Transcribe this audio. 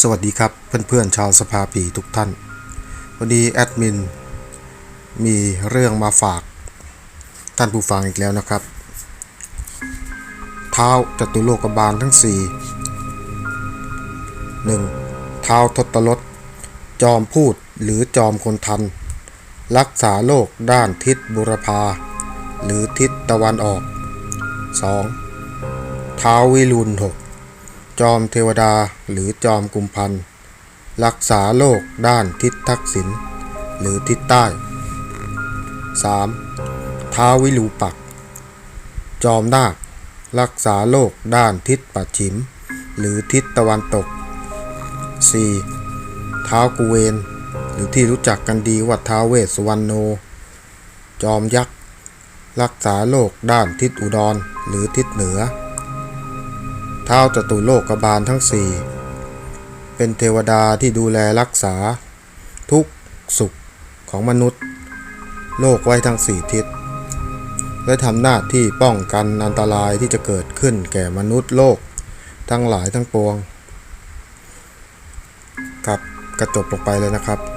สวัสดีครับเพื่อนๆชาวสภาปีทุกท่าน วันนี้แอดมินมีเรื่องมาฝากท่านผู้ฟังอีกแล้วนะครับ เท้าจตุโลกบาลทั้ง 4 1. เท้าทศรถจอมพูดหรือจอมคนทัน รักษาโลกด้านทิศบุรพา หรือทิศตะวันออก 2. เท้าวิรุณหก จอมเทวดาหรือจอมกุมพันธ์รักษาโลกด้านทิศทักษิณหรือทิศใต้ 3. ท้าววิรูปัก จอมนาครักษาโลกด้านทิศปัจฉิม หรือทิศตะวันตก 4. ท้าวกุเวน หรือที่รู้จักกันดีว่าท้าวเวสสวรรณโน จอมยักษ์ รักษาโลกด้านทิศอุดรหรือทิศเหนือ ท้าจตุโลกบาลทั้งสี่เป็นเทวดาที่ดูแลรักษา ทุกสุขของมนุษย์ โลกไว้ทั้งสี่ทิศ และทำหน้าที่ป้องกันอันตรายที่จะเกิดขึ้นแก่มนุษย์โลกทั้งหลายทั้งปวง ครับกระจบลงไปเลยนะครับ